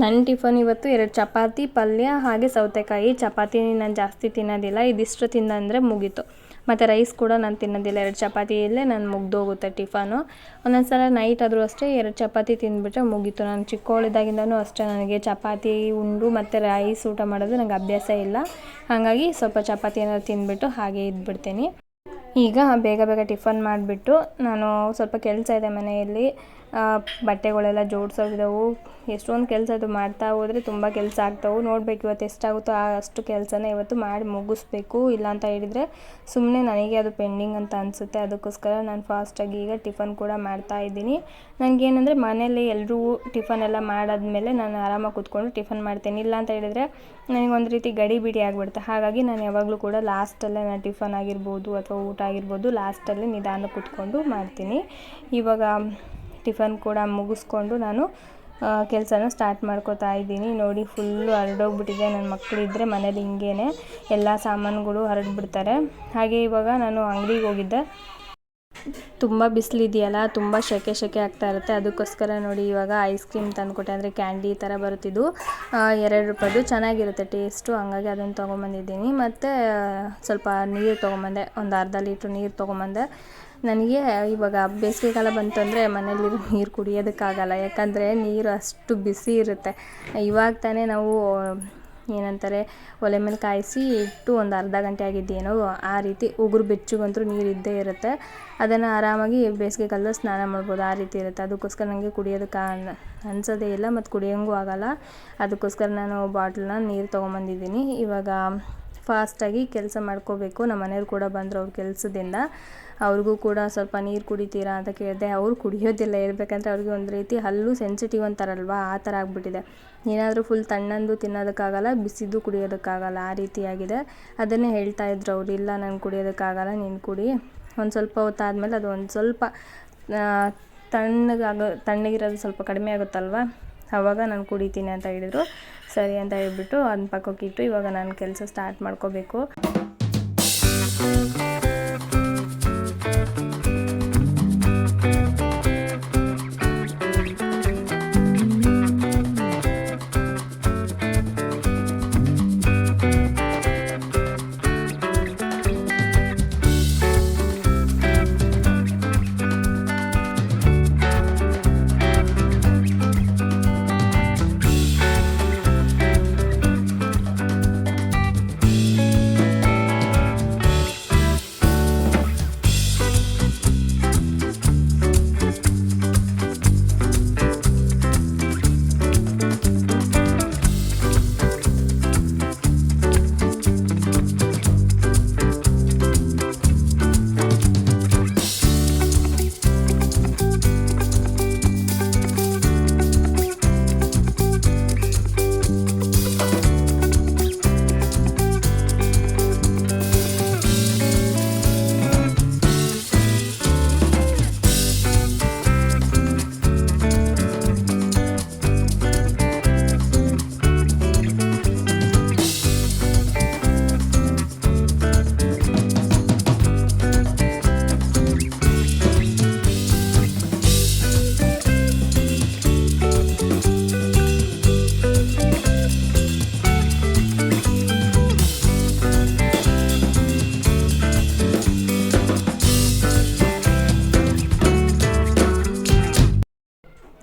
ನನ್ನ ಟಿಫನ್ ಇವತ್ತು ಎರಡು ಚಪಾತಿ, ಪಲ್ಯ, ಹಾಗೆ ಸೌತೆಕಾಯಿ. ಚಪಾತಿ ನಾನು ಜಾಸ್ತಿ ತಿನ್ನೋದಿಲ್ಲ, ಇದಿಷ್ಟು ತಿಂದಂದರೆ ಮುಗೀತು. ಮತ್ತು ರೈಸ್ ಕೂಡ ನಾನು ತಿನ್ನೋದಿಲ್ಲ. ಎರಡು ಚಪಾತಿ ಇಲ್ಲೇ ನಾನು ಮುಗ್ದೋಗುತ್ತೆ ಟಿಫನು ಒಂದೊಂದು ಸಲ ನೈಟ್ ಆದರೂ ಅಷ್ಟೇ ಎರಡು ಚಪಾತಿ ತಿಂದುಬಿಟ್ರೆ ಮುಗೀತು. ನಾನು ಚಿಕ್ಕವಳಿದ್ದಾಗಿಂದನೂ ಅಷ್ಟೇ ನನಗೆ ಚಪಾತಿ, ಉಂಡು ಮತ್ತು ರೈಸ್ ಊಟ ಮಾಡೋದು ನನಗೆ ಅಭ್ಯಾಸ ಇಲ್ಲ. ಹಾಗಾಗಿ ಸ್ವಲ್ಪ ಚಪಾತಿ ಏನಾದ್ರು ತಿಂದುಬಿಟ್ಟು ಹಾಗೆ ಇದ್ಬಿಡ್ತೀನಿ. ಈಗ ಬೇಗ ಬೇಗ ಟಿಫನ್ ಮಾಡಿಬಿಟ್ಟು ನಾನು ಸ್ವಲ್ಪ ಕೆಲಸ ಇದೆ ಮನೆಯಲ್ಲಿ. ಬಟ್ಟೆಗಳೆಲ್ಲ ಜೋಡಿಸೋಗಿದ್ದವು ಎಷ್ಟೊಂದು ಕೆಲಸ ಅದು ಮಾಡ್ತಾ ಹೋದರೆ ತುಂಬ ಕೆಲಸ ಆಗ್ತವೆ. ನೋಡ್ಬೇಕು ಇವತ್ತು ಎಷ್ಟಾಗುತ್ತೋ ಅಷ್ಟು ಕೆಲಸನ ಇವತ್ತು ಮಾಡಿ ಮುಗಿಸ್ಬೇಕು. ಇಲ್ಲ ಅಂತ ಹೇಳಿದರೆ ಸುಮ್ಮನೆ ನನಗೆ ಅದು ಪೆಂಡಿಂಗ್ ಅಂತ ಅನಿಸುತ್ತೆ. ಅದಕ್ಕೋಸ್ಕರ ನಾನು ಫಾಸ್ಟಾಗಿ ಈಗ ಟಿಫನ್ ಕೂಡ ಮಾಡ್ತಾ ಇದ್ದೀನಿ. ನನಗೇನೆಂದರೆ ಮನೆಯಲ್ಲಿ ಎಲ್ಲರೂ ಟಿಫನ್ ಎಲ್ಲ ಮಾಡಾದ್ಮೇಲೆ ನಾನು ಆರಾಮಾಗಿ ಕೂತ್ಕೊಂಡು ಟಿಫನ್ ಮಾಡ್ತೇನೆ. ಇಲ್ಲ ಅಂತ ಹೇಳಿದರೆ ನನಗೆ ಒಂದು ರೀತಿ ಗಡಿ ಬಿಡಿ ಆಗಿಬಿಡುತ್ತೆ. ಹಾಗಾಗಿ ನಾನು ಯಾವಾಗಲೂ ಕೂಡ ಲಾಸ್ಟಲ್ಲೇ ನಾನು ಟಿಫನ್ ಆಗಿರ್ಬೋದು ಅಥವಾ ಊಟ ಆಗಿರ್ಬೋದು ಲಾಸ್ಟಲ್ಲಿ ನಿಧಾನ ಕೂತ್ಕೊಂಡು ಮಾಡ್ತೀನಿ. ಇವಾಗ ಟಿಫನ್ ಕೂಡ ಮುಗಿಸ್ಕೊಂಡು ನಾನು ಕೆಲಸನ ಸ್ಟಾರ್ಟ್ ಮಾಡ್ಕೋತಾ ಇದ್ದೀನಿ. ನೋಡಿ ಫುಲ್ಲು ಹರಡೋಗ್ಬಿಟ್ಟಿದೆ. ನನ್ನ ಮಕ್ಕಳಿದ್ದರೆ ಮನೇಲಿ ಹಿಂಗೇ ಎಲ್ಲ ಸಾಮಾನುಗಳು ಹರಡ್ಬಿಡ್ತಾರೆ. ಹಾಗೆ ಇವಾಗ ನಾನು ಅಂಗಡಿಗೆ ಹೋಗಿದ್ದೆ. ತುಂಬ ಬಿಸಿಲಿದೆಯಲ್ಲ, ತುಂಬ ಸೆಕೆ ಸೆಕೆ ಆಗ್ತಾ ಇರುತ್ತೆ. ಅದಕ್ಕೋಸ್ಕರ ನೋಡಿ ಇವಾಗ ಐಸ್ ಕ್ರೀಮ್ ತಂದುಕೊಟ್ಟೆ ಅಂದರೆ ಕ್ಯಾಂಡಿ ಥರ ಬರುತ್ತಿದ್ದು ಎರಡು ರೂಪಾಯಿದು. ಚೆನ್ನಾಗಿರುತ್ತೆ ಟೇಸ್ಟು ಹಂಗಾಗಿ ಅದನ್ನು ತೊಗೊಂಬಂದಿದ್ದೀನಿ. ಮತ್ತು ಸ್ವಲ್ಪ ನೀರು ತೊಗೊಂಬಂದೆ. ಒಂದು ಅರ್ಧ ಲೀಟ್ರ್ ನೀರು ತೊಗೊಂಬಂದೆ. ನನಗೆ ಇವಾಗ ಬೇಸಿಗೆಕಾಲ ಬಂತಂದರೆ ಮನೇಲಿ ನೀರು ಕುಡಿಯೋದಕ್ಕಾಗಲ್ಲ. ಯಾಕಂದರೆ ನೀರು ಅಷ್ಟು ಬಿಸಿ ಇರುತ್ತೆ. ಇವಾಗ ತಾನೇ ನಾವು ಏನಂತಾರೆ, ಒಲೆ ಮೇಲೆ ಕಾಯಿಸಿ ಇಟ್ಟು ಒಂದು ಅರ್ಧ ಗಂಟೆ ಆಗಿದ್ದೇನೋ, ಆ ರೀತಿ ಉಗುರು ಬೆಚ್ಚಗಂತೂ ನೀರು ಇದ್ದೇ ಇರುತ್ತೆ. ಅದನ್ನು ಆರಾಮಾಗಿ ಬೇಸಿಗೆ ಕಾಲದಲ್ಲಿ ಸ್ನಾನ ಮಾಡ್ಬೋದು, ಆ ರೀತಿ ಇರುತ್ತೆ. ಅದಕ್ಕೋಸ್ಕರ ನನಗೆ ಕುಡಿಯೋದಕ್ಕೆ ಅನ್- ಅನ್ಸೋದೇ ಇಲ್ಲ ಮತ್ತು ಕುಡಿಯೋಂಗೂ ಆಗಲ್ಲ. ಅದಕ್ಕೋಸ್ಕರ ನಾನು ಬಾಟ್ಲನ್ನ ನೀರು ತೊಗೊಂಬಂದಿದ್ದೀನಿ. ಇವಾಗ ಫಾಸ್ಟಾಗಿ ಕೆಲಸ ಮಾಡ್ಕೋಬೇಕು. ನಮ್ಮ ಮನೆಯವ್ರು ಕೂಡ ಬಂದರು ಅವ್ರ ಕೆಲಸದಿಂದ. ಅವ್ರಿಗೂ ಕೂಡ ಸ್ವಲ್ಪ ನೀರು ಕುಡಿತೀರಾ ಅಂತ ಕೇಳಿದೆ, ಅವ್ರು ಕುಡಿಯೋದಿಲ್ಲ. ಹೇಳ್ಬೇಕಂದ್ರೆ ಅವ್ರಿಗೆ ಒಂದು ರೀತಿ ಹಲ್ಲು ಸೆನ್ಸಿಟಿವ್ ಅಂತಾರಲ್ವಾ? ಆ ಥರ ಆಗಿಬಿಟ್ಟಿದೆ. ಏನಾದರೂ ಫುಲ್ ತಣ್ಣಂದು ತಿನ್ನೋದಕ್ಕಾಗಲ್ಲ, ಬಿಸಿದು ಕುಡಿಯೋದಕ್ಕಾಗಲ್ಲ. ಆ ರೀತಿಯಾಗಿದೆ ಅದನ್ನೇ ಹೇಳ್ತಾ ಇದ್ರು ಅವ್ರು, ಇಲ್ಲ, ನಾನು ಕುಡಿಯೋದಕ್ಕಾಗಲ್ಲ, ನೀನು ಕುಡಿ. ಒಂದು ಸ್ವಲ್ಪ ಹೊತ್ತಾದಮೇಲೆ ಅದು ಒಂದು ಸ್ವಲ್ಪ ತಣ್ಣಗಾಗೋ, ತಣ್ಣಗಿರೋದು ಸ್ವಲ್ಪ ಕಡಿಮೆ ಆಗುತ್ತಲ್ವ? ಆವಾಗ ನಾನು ಕುಡಿತೀನಿ ಅಂತ ಹೇಳಿದರು. ಸರಿ ಅಂತ ಹೇಳ್ಬಿಟ್ಟು ಅದನ್ನ ಪಕ್ಕಕ್ಕಿಟ್ಟು ಇವಾಗ ನಾನು ಕೆಲಸ ಸ್ಟಾರ್ಟ್ ಮಾಡ್ಕೋಬೇಕು.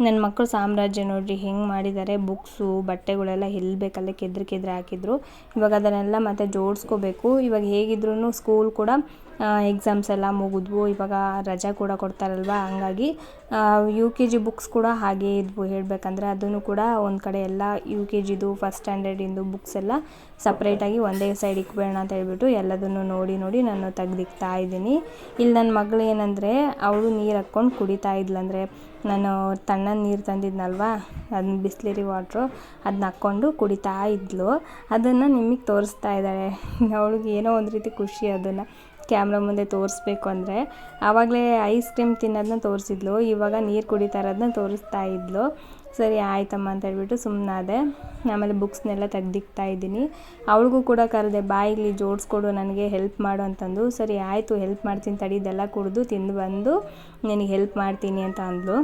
ನನ್ನ ಮಕ್ಕಳು ಸಾಮ್ರಾಜ್ಯ ನೋಡಿರಿ, ಹೆಂಗೆ ಮಾಡಿದ್ದಾರೆ ಬುಕ್ಸು, ಬಟ್ಟೆಗಳೆಲ್ಲ ಎಲ್ಲಿ ಬೇಕಲ್ಲೇ ಕೆದ್ರ ಕೆದ್ರೆ ಹಾಕಿದ್ರು. ಇವಾಗ ಅದನ್ನೆಲ್ಲ ಮತ್ತೆ ಜೋಡಿಸ್ಕೋಬೇಕು. ಇವಾಗ ಹೇಗಿದ್ರು ಸ್ಕೂಲ್ ಕೂಡ ಎಕ್ಸಾಮ್ಸ್ ಎಲ್ಲ ಮುಗಿದ್ವು. ಇವಾಗ ರಜಾ ಕೂಡ ಕೊಡ್ತಾರಲ್ವ, ಹಂಗಾಗಿ ಯು ಕೆ ಜಿ ಬುಕ್ಸ್ ಕೂಡ ಹಾಗೇ ಇದ್ವು. ಹೇಳಬೇಕಂದ್ರೆ ಅದನ್ನು ಕೂಡ ಒಂದು ಕಡೆ ಎಲ್ಲ ಯು ಕೆ ಜಿದು ಫಸ್ಟ್ ಸ್ಟ್ಯಾಂಡರ್ಡಿಂದು ಬುಕ್ಸ್ ಎಲ್ಲ ಸಪ್ರೇಟಾಗಿ ಒಂದೇ ಸೈಡ್ ಇಕ್ಬೇಡ ಅಂತ ಹೇಳ್ಬಿಟ್ಟು ಎಲ್ಲದನ್ನು ನೋಡಿ ನೋಡಿ ನಾನು ತೆಗ್ದಿಕ್ತಾ ಇದ್ದೀನಿ. ಇಲ್ಲಿ ನನ್ನ ಮಗಳು ಏನಂದರೆ, ಅವಳು ನೀರು ಹಾಕ್ಕೊಂಡು ಕುಡಿತಾ ಇದ್ಲಂದರೆ ನಾನು ತಣ್ಣನ ನೀರು ತಂದಿದ್ನಲ್ವಾ? ಅದನ್ನ ಬಿಸ್ಲೇರಿ ವಾಟ್ರು ಅದನ್ನ ಹಾಕ್ಕೊಂಡು ಕುಡಿತಾ ಇದ್ಲು. ಅದನ್ನು ನಿಮಗೆ ತೋರಿಸ್ತಾ ಇದ್ದಾಳೆ. ಅವಳಿಗೆ ಏನೋ ಒಂದು ರೀತಿ ಖುಷಿ ಅದನ್ನು. ಕ್ಯಾಮ್ರಾ ಮುಂದೆ ತೋರಿಸ್ಬೇಕು ಅಂದರೆ. ಆವಾಗಲೇ ಐಸ್ ಕ್ರೀಮ್ ತಿನ್ನೋದನ್ನ ತೋರಿಸಿದ್ಲು. ಇವಾಗ ನೀರು ಕುಡಿತಾ ಇರೋದನ್ನ ತೋರಿಸ್ತಾ ಇದ್ಲು. ಸರಿ, ಆಯ್ತಮ್ಮ ಅಂತ ಹೇಳ್ಬಿಟ್ಟು ಸುಮ್ಮನಾದೆ ಆಮೇಲೆ ಬುಕ್ಸ್ನೆಲ್ಲ ತೆಗ್ದಿಕ್ತಾ ಇದ್ದೀನಿ. ಅವಳಿಗೂ ಕೂಡ ಕರೆದೆ ಬಾಯಿಲಿ ಜೋಡಿಸ್ಕೊಡು, ನನಗೆ ಹೆಲ್ಪ್ ಮಾಡು ಅಂತಂದು. ಸರಿ, ಆಯಿತು, ಹೆಲ್ಪ್ ಮಾಡ್ತೀನಿ ತಡಿ, ಇದೆಲ್ಲ ಕುಡಿದು ತಿಂದು ಬಂದು ನಿನಗೆ ಹೆಲ್ಪ್ ಮಾಡ್ತೀನಿ ಅಂತ ಅಂದ್ಲು.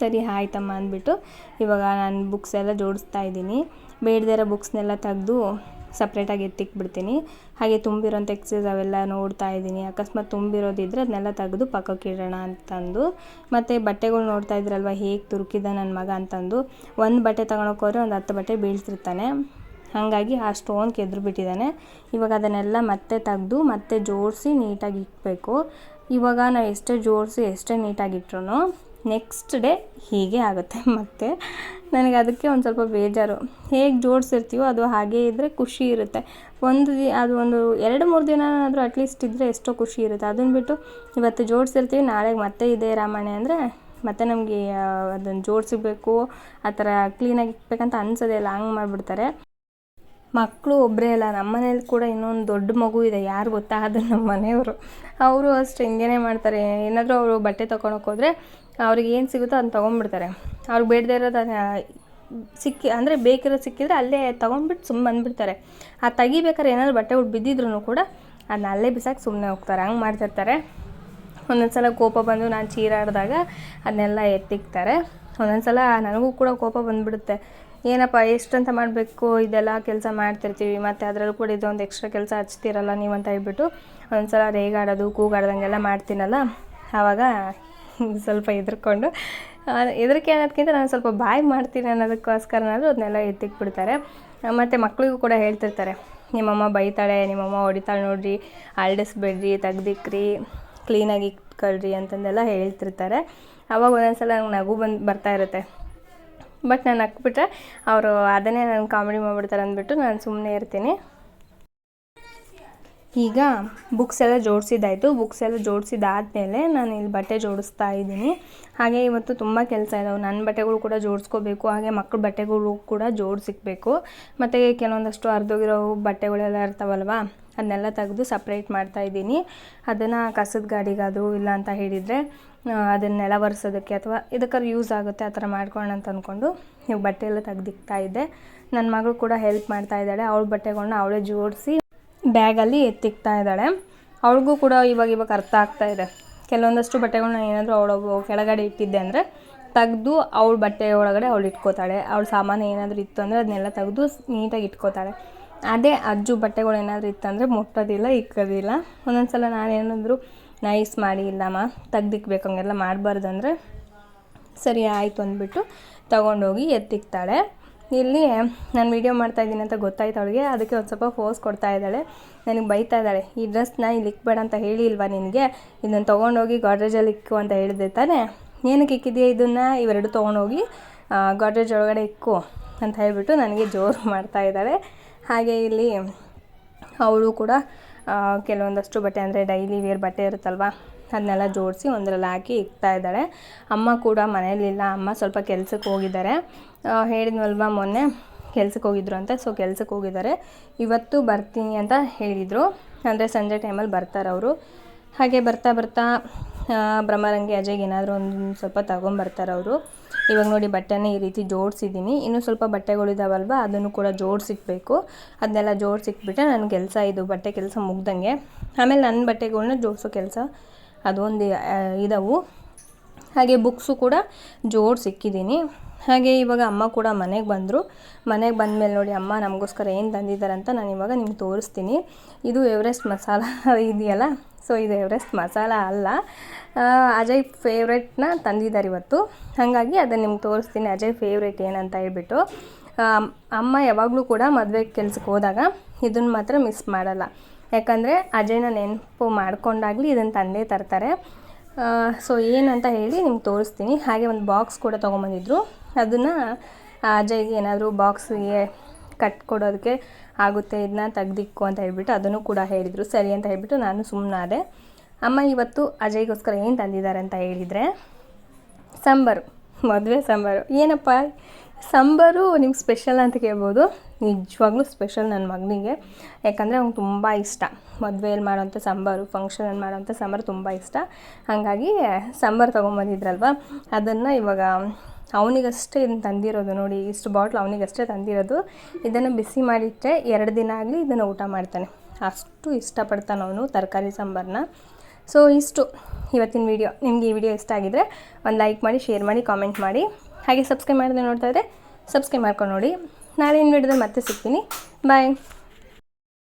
ಸರಿ, ಆಯ್ತಮ್ಮ ಅಂದ್ಬಿಟ್ಟು ಇವಾಗ ನಾನು ಬುಕ್ಸ್ ಎಲ್ಲ ಜೋಡಿಸ್ತಾ ಇದ್ದೀನಿ. ಬೇಡದೇ ಇರೋ ಬುಕ್ಸ್ನೆಲ್ಲ ತೆಗೆದು ಸಪ್ರೇಟಾಗಿ ಎತ್ತಿಕ್ಬಿಡ್ತೀನಿ ಹಾಗೆ ತುಂಬಿರೋಂಥ ಎಕ್ಸೈಸ್ ಅವೆಲ್ಲ ನೋಡ್ತಾ ಇದ್ದೀನಿ. ಅಕಸ್ಮಾತ್ ತುಂಬಿರೋದಿದ್ರೆ ಅದನ್ನೆಲ್ಲ ತೆಗೆದು ಪಕ್ಕಕ್ಕೆ ಇಡೋಣ ಅಂತಂದು. ಮತ್ತು ಬಟ್ಟೆಗಳು ನೋಡ್ತಾ ಇದ್ರಲ್ವ, ಹೇಗೆ ತುರುಕಿದ ನನ್ನ ಮಗ ಅಂತಂದು. ಒಂದು ಬಟ್ಟೆ ಹೋದ್ರೆ ಒಂದು ಹತ್ತು ಬಟ್ಟೆ ಬೀಳ್ತಿರ್ತಾನೆ. ಹಾಗಾಗಿ ಆ ಸ್ಟೋನ್ ಕೆದ್ರು ಬಿಟ್ಟಿದ್ದಾನೆ. ಇವಾಗ ಅದನ್ನೆಲ್ಲ ಮತ್ತೆ ತೆಗೆದು, ಮತ್ತೆ ಜೋಡಿಸಿ ನೀಟಾಗಿ ಇಕ್ಕಬೇಕು ಇವಾಗ ನಾವು ಎಷ್ಟೇ ಜೋಡಿಸಿ ಎಷ್ಟೇ ನೀಟಾಗಿ ಇಟ್ರು ನೆಕ್ಸ್ಟ್ ಡೇ ಹೀಗೆ ಆಗುತ್ತೆ. ಮತ್ತು ನನಗೆ ಅದಕ್ಕೆ ಒಂದು ಸ್ವಲ್ಪ ಬೇಜಾರು. ಹೇಗೆ ಜೋಡಿಸಿರ್ತೀವೋ ಅದು ಹಾಗೇ ಇದ್ದರೆ ಖುಷಿ ಇರುತ್ತೆ. ಒಂದು ದಿ ಅದು ಒಂದು ಎರಡು, ಮೂರು ದಿನನಾದರೂ ಅಟ್ಲೀಸ್ಟ್ ಇದ್ದರೆ ಎಷ್ಟೋ ಖುಷಿ ಇರುತ್ತೆ. ಅದನ್ನು ಬಿಟ್ಟು ಇವತ್ತು ಜೋಡಿಸಿರ್ತೀವಿ ನಾಳೆಗೆ ಮತ್ತೆ ಇದೆ ರಾಮಾಯಣ ಅಂದರೆ ಮತ್ತೆ ನಮಗೆ ಅದನ್ನು ಜೋಡಿಸಬೇಕು, ಆ ಥರ ಕ್ಲೀನಾಗಿ ಇಕ್ಬೇಕಂತ ಅನ್ಸೋದೇ ಇಲ್ಲ, ಹಂಗೆ ಮಾಡಿಬಿಡ್ತಾರೆ. ಮಕ್ಕಳು ಒಬ್ಬರೇ ಅಲ್ಲ ನಮ್ಮ ಮನೇಲಿ ಕೂಡ ಇನ್ನೊಂದು ದೊಡ್ಡ ಮಗು ಇದೆ, ಯಾರು ಗೊತ್ತಾ ಅದು ನಮ್ಮ ಮನೆಯವರು. ಅವರು ಅಷ್ಟು ಹಿಂಗೇನೆ ಮಾಡ್ತಾರೆ. ಏನಾದರೂ ಅವರು ಬಟ್ಟೆ ತೊಗೊಳಕ್ಕೆ ಹೋದರೆ ಅವ್ರಿಗೆ ಏನು ಸಿಗುತ್ತೋ ಅದನ್ನ ತೊಗೊಂಡ್ಬಿಡ್ತಾರೆ. ಅವ್ರಿಗೆ ಬೇಡದೇ ಇರೋದು ಸಿಕ್ಕಿ, ಅಂದರೆ ಬೇಕಿರೋದು ಸಿಕ್ಕಿದ್ರೆ ಅಲ್ಲೇ ತೊಗೊಂಡ್ಬಿಟ್ಟು ಸುಮ್ಮನೆ ಬಂದುಬಿಡ್ತಾರೆ. ಆ ತೆಗಿಬೇಕಾದ್ರೆ ಬಟ್ಟೆ ಉಟ್ಟು ಬಿದ್ದಿದ್ರು ಕೂಡ ಅದನ್ನ ಅಲ್ಲೇ ಬಿಸಾಕಿ ಸುಮ್ಮನೆ ಹೋಗ್ತಾರೆ. ಹಂಗೆ ಮಾಡ್ತಿರ್ತಾರೆ. ಒಂದೊಂದು ಸಲ ಕೋಪ ಬಂದು ನಾನು ಚೀರಾಡಿದಾಗ ಅದನ್ನೆಲ್ಲ ಎತ್ತಿಕ್ತಾರೆ. ಒಂದೊಂದು ಸಲ ನನಗೂ ಕೂಡ ಕೋಪ ಬಂದುಬಿಡುತ್ತೆ. ಏನಪ್ಪ, ಎಷ್ಟಂತ ಮಾಡಬೇಕು? ಇದೆಲ್ಲ ಕೆಲಸ ಮಾಡ್ತಿರ್ತೀವಿ, ಮತ್ತು ಅದರಲ್ಲೂ ಕೂಡ ಇದೊಂದು ಎಕ್ಸ್ಟ್ರಾ ಕೆಲಸ ಹಚ್ತಿರಲ್ಲ ನೀವು ಅಂತ ಹೇಳ್ಬಿಟ್ಟು ಒಂದೊಂದು ಸಲ ರೇಗಾಡೋದು, ಕೂಗಾಡ್ದಂಗೆಲ್ಲ ಮಾಡ್ತೀನಲ್ಲ? ಆವಾಗ ಸ್ವಲ್ಪ ಹೆದರ್ಕೊಂಡು ಹೆದರಿಕೆ ಅನ್ನೋದಕ್ಕಿಂತ ನಾನು ಸ್ವಲ್ಪ ಬಾಯ್ ಮಾಡ್ತೀನಿ ಅನ್ನೋದಕ್ಕೋಸ್ಕರನಾದರೂ ಅದನ್ನೆಲ್ಲ ಎತ್ತಿಕ್ಬಿಡ್ತಾರೆ ಮತ್ತು ಮಕ್ಕಳಿಗೂ ಕೂಡ ಹೇಳ್ತಿರ್ತಾರೆ, ನಿಮ್ಮಮ್ಮ ಬೈತಾಳೆ, ನಿಮ್ಮಮ್ಮ ಹೊಡಿತಾಳೆ ನೋಡ್ರಿ ಅಲ್ಡಿಸ್ಬೇಡ್ರಿ ತೆಗ್ದಿಕ್ರಿ, ಕ್ಲೀನಾಗಿ ಇಟ್ಕೊಳ್ರಿ ಅಂತಂದೆಲ್ಲ ಹೇಳ್ತಿರ್ತಾರೆ. ಅವಾಗ ಒಂದೊಂದ್ಸಲ ನಂಗೆ ನಗು ಬಂದು, ಬರ್ತಾ ಇರುತ್ತೆ. ಬಟ್ ನಾನು ಹಾಕ್ಬಿಟ್ರೆ ಅವರು ಅದನ್ನೇ ನಾನು ಕಾಮಿಡಿ ಮಾಡಿಬಿಡ್ತಾರೆ ಅಂದ್ಬಿಟ್ಟು ನಾನು ಸುಮ್ಮನೆ ಇರ್ತೀನಿ. ಈಗ ಬುಕ್ಸ್ ಎಲ್ಲ ಜೋಡಿಸಿದ್ದಾಯಿತು. ಬುಕ್ಸ್ ಎಲ್ಲ ಜೋಡಿಸಿದಾದ್ಮೇಲೆ ನಾನು ಇಲ್ಲಿ ಬಟ್ಟೆ ಜೋಡಿಸ್ತಾ ಇದ್ದೀನಿ. ಹಾಗೆ ಇವತ್ತು ತುಂಬ ಕೆಲಸ ಇದಾವೆ. ನನ್ನ ಬಟ್ಟೆಗಳು ಕೂಡ ಜೋಡಿಸ್ಕೋಬೇಕು. ಹಾಗೆ ಮಕ್ಕಳ ಬಟ್ಟೆಗಳು ಕೂಡ ಜೋಡಿಸಿಕ್ಬೇಕು. ಮತ್ತು ಕೆಲವೊಂದಷ್ಟು ಅರ್ಧೋಗಿರೋ ಬಟ್ಟೆಗಳೆಲ್ಲ ಇರ್ತಾವಲ್ವ, ಅದನ್ನೆಲ್ಲ ತೆಗೆದು ಸಪ್ರೇಟ್ ಮಾಡ್ತಾ ಇದ್ದೀನಿ. ಅದನ್ನು ಕಸದ ಗಾಡಿಗಾದರೂ ಇಲ್ಲ ಅಂತ ಹೇಳಿದರೆ ಅದನ್ನೆಲ್ಲ ಒರೆಸೋದಕ್ಕೆ ಅಥವಾ ಇದಕ್ಕಾದ್ರು ಯೂಸ್ ಆಗುತ್ತೆ, ಆ ಥರ ಮಾಡ್ಕೊಳ್ಳೋಣ ಅಂತ ಅಂದ್ಕೊಂಡು ನೀವು ಬಟ್ಟೆ ಎಲ್ಲ ತೆಗ್ದಿಕ್ತಾ ಇದ್ದೆ. ನನ್ನ ಮಗಳು ಕೂಡ ಹೆಲ್ಪ್ ಮಾಡ್ತಾ ಇದ್ದಾಳೆ. ಅವಳ ಬಟ್ಟೆಗಳನ್ನ ಅವಳೇ ಜೋಡಿಸಿ ಬ್ಯಾಗಲ್ಲಿ ಎತ್ತಿಕ್ತಾ ಇದ್ದಾಳೆ. ಅವಳಿಗೂ ಕೂಡ ಇವಾಗ ಇವಾಗ ಅರ್ಥ ಆಗ್ತಾ ಇದೆ. ಕೆಲವೊಂದಷ್ಟು ಬಟ್ಟೆಗಳನ್ನ ಏನಾದರೂ ಅವಳು ಕೆಳಗಡೆ ಇಟ್ಟಿದ್ದೆ ಅಂದರೆ ತೆಗ್ದು ಅವಳ ಬಟ್ಟೆ ಒಳಗಡೆ ಅವಳು ಇಟ್ಕೋತಾಳೆ. ಅವಳ ಸಾಮಾನು ಏನಾದರೂ ಇತ್ತು ಅಂದರೆ ಅದನ್ನೆಲ್ಲ ತೆಗೆದು ನೀಟಾಗಿ ಇಟ್ಕೋತಾಳೆ. ಅದೇ ಅಜ್ಜು ಬಟ್ಟೆಗಳು ಏನಾದರೂ ಇತ್ತಂದರೆ ಮುಟ್ಟೋದಿಲ್ಲ, ಇಕ್ಕೋದಿಲ್ಲ. ಒಂದೊಂದು ಸಲ ನಾನೇನಾದರೂ ನೈಸ್ ಮಾಡಿ, ಇಲ್ಲಮ್ಮ, ತೆಗ್ದಿಕ್ಬೇಕು, ಹಂಗೆಲ್ಲ ಮಾಡಬಾರ್ದಂದ್ರೆ ಸರಿ ಆಯಿತು ಅಂದ್ಬಿಟ್ಟು ತೊಗೊಂಡೋಗಿ ಎತ್ತಿಕ್ತಾಳೆ. ಇಲ್ಲಿ ನಾನು ವೀಡಿಯೋ ಮಾಡ್ತಾ ಇದ್ದೀನಿ ಅಂತ ಗೊತ್ತಾಯ್ತು ಅವಳಿಗೆ. ಅದಕ್ಕೆ ಒಂದು ಸ್ವಲ್ಪ ಫೋರ್ಸ್ ಕೊಡ್ತಾ ಇದ್ದಾಳೆ. ನನಗೆ ಬೈತಾ ಇದ್ದಾಳೆ. ಈ ಡ್ರೆಸ್ನ ಇಲ್ಲಿ ಇಕ್ಬೇಡ ಅಂತ ಹೇಳಿಲ್ವಾ ನಿನಗೆ? ಇದನ್ನು ತೊಗೊಂಡೋಗಿ ಗಾಡ್ರೇಜಲ್ಲಿ ಇಕ್ಕು ಅಂತ ಹೇಳಿದೆ ತಾನೇ? ಏನಕ್ಕೆ ಇಕ್ಕಿದೆಯಾ ಇದನ್ನು? ಇವೆರಡು ತೊಗೊಂಡೋಗಿ ಗಾಡ್ರೇಜ್ ಒಳಗಡೆ ಇಕ್ಕು ಅಂತ ಹೇಳಿಬಿಟ್ಟು ನನಗೆ ಜೋರು ಮಾಡ್ತಾ ಇದ್ದಾಳೆ. ಹಾಗೆ ಇಲ್ಲಿ ಅವಳು ಕೂಡ ಕೆಲವೊಂದಷ್ಟು ಬಟ್ಟೆ ಅಂದರೆ ಡೈಲಿ ವೇರ್ ಬಟ್ಟೆ ಇರುತ್ತಲ್ವ? ಅದನ್ನೆಲ್ಲ ಜೋಡಿಸಿ ಒಂದರಲ್ಲಿ ಹಾಕಿ ಇಕ್ತಾ ಇದ್ದಾಳೆ. ಅಮ್ಮ ಕೂಡ ಮನೇಲಿಲ್ಲ ಅಮ್ಮ ಸ್ವಲ್ಪ ಕೆಲಸಕ್ಕೆ ಹೋಗಿದ್ದಾರೆ. ಹೇಳಿದ್ವಲ್ವ ಮೊನ್ನೆ? ಕೆಲ್ಸಕ್ಕೆ ಹೋಗಿದ್ರು ಅಂತ. ಸೊ ಕೆಲ್ಸಕ್ಕೆ ಹೋಗಿದ್ದಾರೆ. ಇವತ್ತು ಬರ್ತೀನಿ ಅಂತ ಹೇಳಿದರು. ಅಂದರೆ ಸಂಜೆ ಟೈಮಲ್ಲಿ ಬರ್ತಾರೆ ಅವರು. ಹಾಗೆ ಬರ್ತಾ ಬರ್ತಾ ಬ್ರಹ್ಮರಂಗಿ ಅಜಯ್ಗೆ ಏನಾದರೂ ಒಂದು ಸ್ವಲ್ಪ ತಗೊಂಬರ್ತಾರೆ ಅವರು. ಇವಾಗ ನೋಡಿ ಬಟ್ಟೆನ ಈ ರೀತಿ ಜೋಡಿಸಿದ್ದೀನಿ. ಇನ್ನೂ ಸ್ವಲ್ಪ ಬಟ್ಟೆಗಳಿದಾವಲ್ವ ಅದನ್ನು ಕೂಡ ಜೋಡಿಸಿಕ್ಬೇಕು. ಅದನ್ನೆಲ್ಲ ಜೋಡಿಸಿಕ್ಬಿಟ್ರೆ ನನ್ನ ಕೆಲಸ ಇದು ಬಟ್ಟೆ ಕೆಲಸ ಮುಗ್ದಂಗೆ. ಆಮೇಲೆ ನನ್ನ ಬಟ್ಟೆಗಳನ್ನ ಜೋಡಿಸೋ ಕೆಲಸ ಅದೊಂದು ಇದಾವು. ಹಾಗೆ ಬುಕ್ಸು ಕೂಡ ಜೋಡಿಸಿಕ್ಕಿದ್ದೀನಿ ಹಾಗೆ ಇವಾಗ ಅಮ್ಮ ಕೂಡ ಮನೆಗೆ ಬಂದರು. ಮನೆಗೆ ಬಂದ ಮೇಲೆ ನೋಡಿ, ಅಮ್ಮ ನಮಗೋಸ್ಕರ ಏನು ತಂದಿದ್ದಾರೆ ಅಂತ ನಾನು ಇವಾಗ ನಿಮ್ಗೆ ತೋರಿಸ್ತೀನಿ. ಇದು ಎವರೆಸ್ಟ್ ಮಸಾಲ ಇದೆಯಲ್ಲ? ಸೊ, ಇದು ಎವರೆಸ್ಟ್ ಮಸಾಲ ಅಲ್ಲ. ಅಜಯ್ ಫೇವ್ರೇಟ್ನ ತಂದಿದ್ದಾರೆ ಇವತ್ತು. ಹಾಗಾಗಿ ಅದನ್ನು ನಿಮ್ಗೆ ತೋರಿಸ್ತೀನಿ. ಅಜಯ್ ಫೇವ್ರೇಟ್ ಏನಂತ ಹೇಳ್ಬಿಟ್ಟು. ಅಮ್ಮ ಯಾವಾಗಲೂ ಕೂಡ ಮದುವೆ ಕೆಲಸಕ್ಕೆ ಹೋದಾಗ ಇದನ್ನು ಮಾತ್ರ ಮಿಸ್ ಮಾಡಲ್ಲ. ಯಾಕಂದರೆ ಅಜಯ್ನ ನೆನಪು ಮಾಡ್ಕೊಂಡಾಗಲಿ ಇದನ್ನು ತಂದೇ ತರ್ತಾರೆ. ಸೊ ಏನಂತ ಹೇಳಿ ನಿಮ್ಗೆ ತೋರಿಸ್ತೀನಿ. ಹಾಗೆ ಒಂದು ಬಾಕ್ಸ್ ಕೂಡ ತೊಗೊಂಬಂದಿದ್ರು. ಅದನ್ನು ಅಜಯ್ಗೆ ಏನಾದರೂ ಬಾಕ್ಸಿಗೆ ಕಟ್ಕೊಡೋದಕ್ಕೆ ಆಗುತ್ತೆ ಇದನ್ನ ತೆಗ್ದಿಕ್ಕು ಅಂತ ಹೇಳಿಬಿಟ್ಟು ಅದನ್ನು ಕೂಡ ಹೇಳಿದರು. ಸರಿ ಅಂತ ಹೇಳಿಬಿಟ್ಟು ನಾನು ಸುಮ್ಮನಾದೆ ಅಮ್ಮ, ಇವತ್ತು ಅಜಯ್ಗೋಸ್ಕರ ಏನು ತಂದಿದ್ದಾರೆ ಅಂತ ಹೇಳಿದರೆ, ಸಾಂಬಾರು, ಮದುವೆ ಸಾಂಬಾರು. ಏನಪ್ಪ, ಸಾಂಬಾರು ನಿಮ್ಗೆ ಸ್ಪೆಷಲ್ ಅಂತ ಕೇಳ್ಬೋದು. ನಿಜವಾಗ್ಲೂ ಸ್ಪೆಷಲ್ ನನ್ನ ಮಗನಿಗೆ. ಯಾಕಂದರೆ ಅವ್ನಿಗೆ ತುಂಬ ಇಷ್ಟ. ಮದುವೆಯಲ್ಲಿ ಮಾಡೋಂಥ ಸಾಂಬಾರು ಫಂಕ್ಷನಲ್ಲಿ ಮಾಡೋಂಥ ಸಾಂಬಾರು ತುಂಬ ಇಷ್ಟ. ಹಾಗಾಗಿ ಸಾಂಬಾರು ತೊಗೊಂಬಂದಿದ್ರಲ್ವ? ಅದನ್ನು ಇವಾಗ ಅವನಿಗಷ್ಟೇ ಇದನ್ನು ತಂದಿರೋದು ನೋಡಿ, ಇಷ್ಟು ಬಾಟ್ಲ್ ಅವನಿಗಷ್ಟೇ ತಂದಿರೋದು. ಇದನ್ನು ಬಿಸಿ ಮಾಡಿಟ್ಟರೆ ಎರಡು ದಿನ ಆಗಲಿ ಇದನ್ನು ಊಟ ಮಾಡ್ತಾನೆ. ಅಷ್ಟು ಇಷ್ಟಪಡ್ತಾನೆ ಅವನು ತರಕಾರಿ ಸಾಂಬಾರನ್ನ ಸೊ ಇಷ್ಟು ಇವತ್ತಿನ ವಿಡಿಯೋ ನಿಮಗೆ ಈ ವಿಡಿಯೋ ಇಷ್ಟ ಆಗಿದ್ದರೆ ಒಂದು ಲೈಕ್ ಮಾಡಿ ಶೇರ್ ಮಾಡಿ ಕಾಮೆಂಟ್ ಮಾಡಿ. ಹಾಗೆ ಸಬ್ಸ್ಕ್ರೈಬ್ ಮಾಡಿದ್ರೆ ನೋಡ್ತಾ ಇದ್ದರೆ ಸಬ್ಸ್ಕ್ರೈಬ್ ಮಾಡ್ಕೊಂಡು ನೋಡಿ. ನಾಳೆ ಇನ್ನು ಮತ್ತೆ ಸಿಗ್ತೀನಿ. ಬಾಯ್